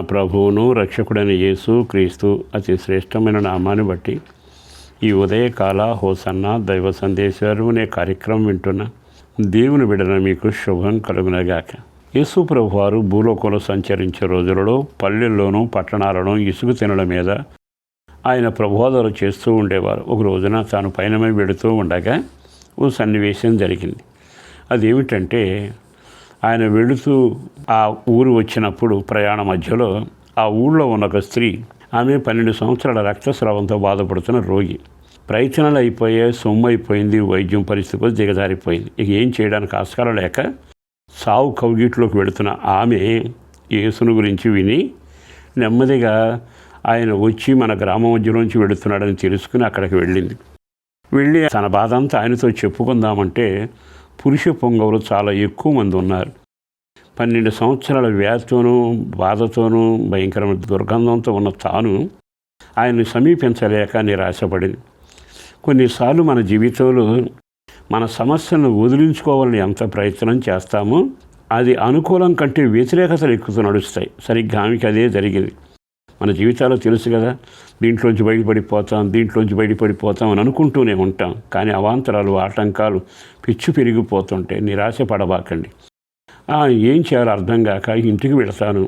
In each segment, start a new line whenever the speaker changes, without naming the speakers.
ప్రభువును రక్షకుడైన యేసు క్రీస్తు అతి శ్రేష్టమైన నామాన్ని బట్టి ఈ ఉదయకాల హోసన్న దైవ సందేశాలు అనే కార్యక్రమం వింటున్న దేవుని బిడన మీకు శుభం కలుగునగాక. యేసు ప్రభు వారు భూలోకంలో సంచరించే రోజులలో పల్లెల్లోనూ పట్టణాలను ఇసుగు తినడం మీద ఆయన ప్రభోదాలు చేస్తూ ఉండేవారు. ఒక రోజున తాను పయనమై వెడుతూ ఉండగా ఓ సన్నివేశం జరిగింది. అదేమిటంటే ఆయన వెళుతూ ఆ ఊరు వచ్చినప్పుడు ప్రయాణ మధ్యలో ఆ ఊళ్ళో ఉన్న ఒక స్త్రీ ఆమె పన్నెండు సంవత్సరాల రక్తస్రావంతో బాధపడుతున్న రోగి. ప్రయత్నాలు అయిపోయాయి సొమ్ము అయిపోయింది వైద్యం పరిస్థితి కూడా దిగజారిపోయింది. ఇక ఏం చేయడానికి ఆస్కారం లేక సావు కౌగిట్లోకి వెళుతున్న ఆమె యేసును గురించి విని నెమ్మదిగా ఆయన వచ్చి మన గ్రామం మధ్యలోంచి వెళుతున్నాడని తెలుసుకుని అక్కడికి వెళ్ళింది. వెళ్ళి తన బాధ అంతా ఆయనతో చెప్పుకుందామంటే పురుష పొంగవులు చాలా ఎక్కువ మంది ఉన్నారు. పన్నెండు సంవత్సరాల వ్యాధితోనూ బాధతోనూ భయంకరమైన దుర్గంధంతో ఉన్న తాను ఆయన్ని సమీపించలేక నిరాశపడింది. కొన్నిసార్లు మన జీవితంలో మన సమస్యలను వదిలించుకోవాలని ఎంత ప్రయత్నం చేస్తామో అది అనుకూలం కంటే వ్యతిరేకతలు ఎక్కువ నడుస్తాయి. సరిగ్గా ఆమెకి అదే జరిగింది. మన జీవితాలు తెలుసు కదా దీంట్లోంచి బయటపడిపోతాం దీంట్లోంచి బయటపడిపోతాం అని అనుకుంటూనే ఉంటాం. కానీ అవాంతరాలు ఆటంకాలు పిచ్చు పెరిగిపోతుంటే నిరాశ పడబాకండి ఏం చేయాలో అర్థం కాక ఇంటికి వెళతాను.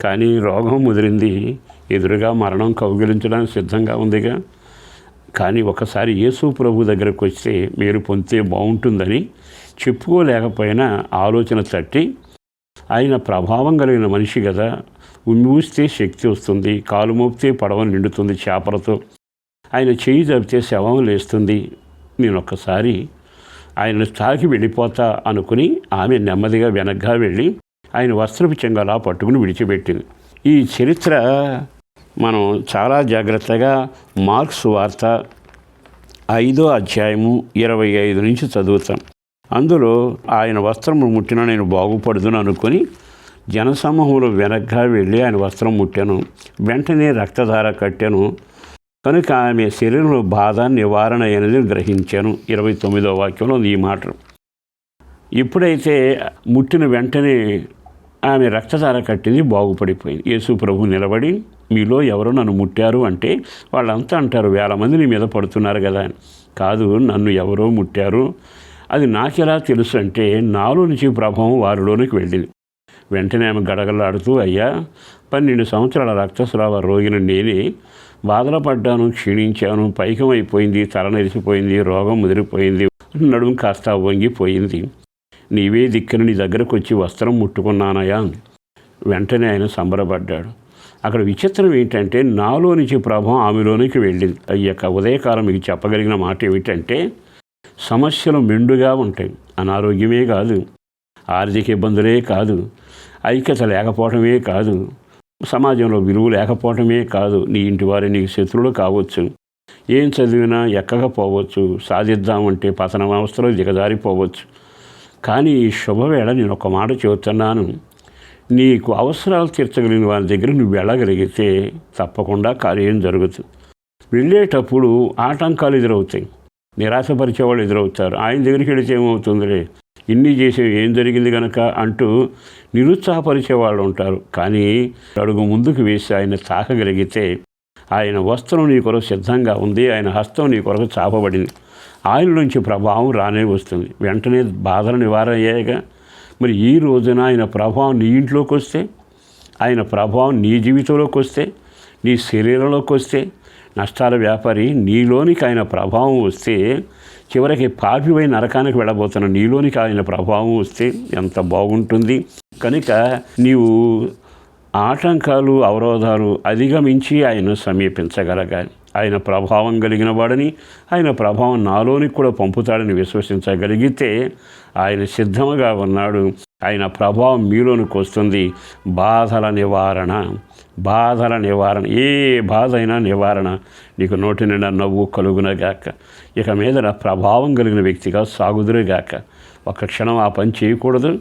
కానీ రోగం ముదిరింది. ఎదురుగా మరణం కౌగిలించడానికి సిద్ధంగా ఉందిగా. కానీ ఒకసారి యేసు ప్రభు దగ్గరకు వస్తే మీరు పొందితే బాగుంటుందని చెప్పుకోలేకపోయినా ఆలోచన తట్టి ఆయన ప్రభావం కలిగిన మనిషి కదా ఉమ్మూస్తే శక్తి వస్తుంది కాలు మోపితే పడవ నిండుతుంది చేపలతో. ఆయన చేయి జరిపితే శవం లేస్తుంది. నేను ఒక్కసారి ఆయన తాకి వెళ్ళిపోతా అనుకుని ఆమె నెమ్మదిగా వెనగ్గా వెళ్ళి ఆయన వస్త్రపు చెంగలా పట్టుకుని విడిచిపెట్టింది. ఈ చరిత్ర మనం చాలా జాగ్రత్తగా మార్క్స్ వార్త ఐదో అధ్యాయము ఇరవై ఐదు నుంచి చదువుతాం. అందులో ఆయన వస్త్రము ముట్టిన నేను బాగుపడుదును అనుకొని జనసమూహంలో వెనక్గా వెళ్ళి ఆయన వస్త్రం ముట్టాను. వెంటనే రక్తధార కట్టాను. కనుక ఆమె శరీరంలో బాధ నివారణ అయినది గ్రహించాను. ఇరవై తొమ్మిదో వాక్యంలో ఈ మాట. ఇప్పుడైతే ముట్టిన వెంటనే ఆమె రక్తధార కట్టింది బాగుపడిపోయింది. యేసు ప్రభు నిలబడి మీలో ఎవరో నన్ను ముట్టారు అంటే వాళ్ళంతా అంటారు వేల మంది నీ మీద పడుతున్నారు కదా. అని కాదు నన్ను ఎవరో ముట్టారు అది నాకెలా తెలుసు అంటే నాలో నుంచి ప్రభావం వారిలోనికి వెళ్ళింది. వెంటనే ఆమె గడగలాడుతూ అయ్యా పన్నెండు సంవత్సరాల రక్తస్రావ రోగిని నేనే. బాధలు పడ్డాను క్షీణించాను పైకం అయిపోయింది తల నెరిసిపోయింది రోగం ముదిరిపోయింది నడుము కాస్త వంగిపోయింది. నీవే దిక్కున నీ దగ్గరకు వచ్చి వస్త్రం ముట్టుకున్నానయా వెంటనే ఆయన సంబరపడ్డాడు. అక్కడ విచిత్రం ఏంటంటే నాలో నుంచి ప్రభావం ఆమెలోనికి వెళ్ళింది. అయ్యాక ఉదయకాలం మీకు చెప్పగలిగిన మాట ఏమిటంటే సమస్యలు మెండుగా ఉంటాయి. అనారోగ్యమే కాదు. ఆర్థిక ఇబ్బందులే కాదు. ఐక్యత లేకపోవటమే కాదు. సమాజంలో విలువ లేకపోవటమే కాదు. నీ ఇంటి వారి నీకు శత్రువులు కావచ్చు. ఏం చదివినా ఎక్కకపోవచ్చు. సాధిద్దామంటే పతన అవస్థలో దిగజారిపోవచ్చు. కానీ ఈ శుభవేళ నేను ఒక మాట చెబుతున్నాను. నీకు అవసరాలు తీర్చగలిగిన వారి దగ్గర నువ్వు వెళ్ళగలిగితే తప్పకుండా కార్యం జరుగుతుంది. వెళ్ళేటప్పుడు ఆటంకాలు ఎదురవుతాయి. నిరాశపరిచే వాళ్ళు ఎదురవుతారు. ఆయన దగ్గరికి వెళితే ఏమవుతుందిలే? ఇన్ని చేసే ఏం జరిగింది కనుక అంటూ నిరుత్సాహపరిచే వాళ్ళు ఉంటారు. కానీ అడుగు ముందుకు వేసి ఆయన తాకగలిగితే ఆయన వస్త్రం నీ కొరకు సిద్ధంగా ఉంది. ఆయన హస్తం నీ కొరకు చాపబడింది. ఆయన నుంచి ప్రభావం రానే వస్తుంది. వెంటనే బాధలు నివారయ్యాయిగా. మరి ఈ రోజున ఆయన ప్రభావం నీ ఇంట్లోకి వస్తే ఆయన ప్రభావం నీ జీవితంలోకి వస్తే నీ శరీరంలోకి వస్తే నష్టాల వ్యాపారి నీలోనికి ఆయన ప్రభావం వస్తే చివరికి పాపివై నరకానికి వెళ్ళబోతున్న నీలోనికి ఆయన ప్రభావం వస్తే ఎంత బాగుంటుంది. కనుక నీవు ఆటంకాలు అవరోధాలు అధిగమించి ఆయన సమీపించగలగాలి. ఆయన ప్రభావం కలిగిన వాడని ఆయన ప్రభావం నాలోనికి కూడా పంపుతాడని విశ్వసించగలిగితే ఆయన సిద్ధముగా ఉన్నాడు. ఆయన ప్రభావం మీలోనికి వస్తుంది. బాధల నివారణ బాధల నివారణ ఏ బాధ అయినా నివారణ నీకు నోటి నిండా నవ్వు కలుగునగాక. ఇక మీద ప్రభావం కలిగిన వ్యక్తిగా సాగుదురుగాక. ఒక క్షణం ఆ పని చేయకూడదు.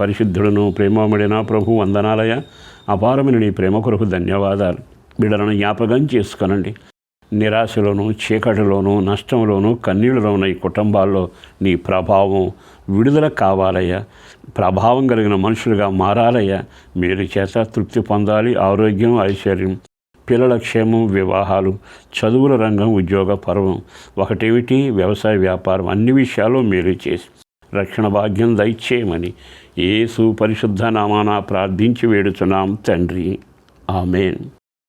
పరిశుద్ధుడును ప్రేమమడిన ప్రభు వందనాలయ అపారమైన నీ ప్రేమ కొరకు ధన్యవాదాలు. బిడలను జ్ఞాపకం చేసుకోనండి. నిరాశలోను చీకటిలోను నష్టంలోను కన్నీళ్ళలోనూ ఈ కుటుంబాల్లో నీ ప్రభావం విడుదల కావాలయ్యా. ప్రభావం కలిగిన మనుషులుగా మారాలయ్యా. మీరు చేత తృప్తి పొందాలి. ఆరోగ్యం ఐశ్వర్యం పిల్లల క్షేమం వివాహాలు చదువుల రంగం ఉద్యోగ పర్వం. ఒకటేమిటి? వ్యవసాయ వ్యాపారం. అన్ని విషయాల్లో మీరు చేసి రక్షణ భాగ్యం దయచేయమని ఏసు పరిశుద్ధ నామాన ప్రార్థించి వేడుచున్నాం తండ్రి. ఆమెన్.